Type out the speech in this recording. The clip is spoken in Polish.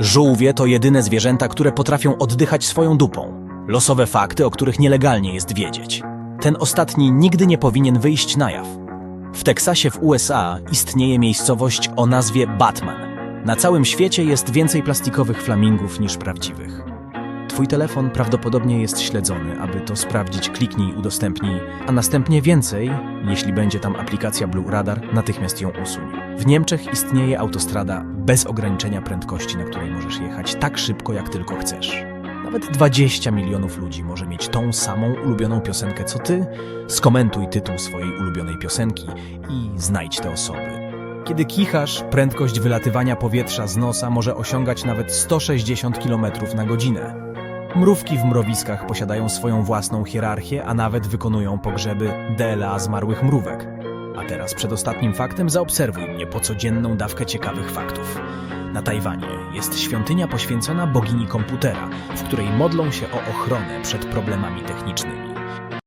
Żółwie to jedyne zwierzęta, które potrafią oddychać swoją dupą. Losowe fakty, o których nielegalnie jest wiedzieć. Ten ostatni nigdy nie powinien wyjść na jaw. W Teksasie w USA istnieje miejscowość o nazwie Batman. Na całym świecie jest więcej plastikowych flamingów niż prawdziwych. Twój telefon prawdopodobnie jest śledzony. Aby to sprawdzić, kliknij udostępnij, a następnie więcej, jeśli będzie tam aplikacja Blue Radar, natychmiast ją usuń. W Niemczech istnieje autostrada bez ograniczenia prędkości, na której możesz jechać tak szybko, jak tylko chcesz. Nawet 20 milionów ludzi może mieć tą samą ulubioną piosenkę co ty. Skomentuj tytuł swojej ulubionej piosenki i znajdź te osoby. Kiedy kichasz, prędkość wylatywania powietrza z nosa może osiągać nawet 160 km na godzinę. Mrówki w mrowiskach posiadają swoją własną hierarchię, a nawet wykonują pogrzeby DLA zmarłych mrówek. Teraz przed ostatnim faktem zaobserwuj mnie po codzienną dawkę ciekawych faktów. Na Tajwanie jest świątynia poświęcona bogini komputera, w której modlą się o ochronę przed problemami technicznymi.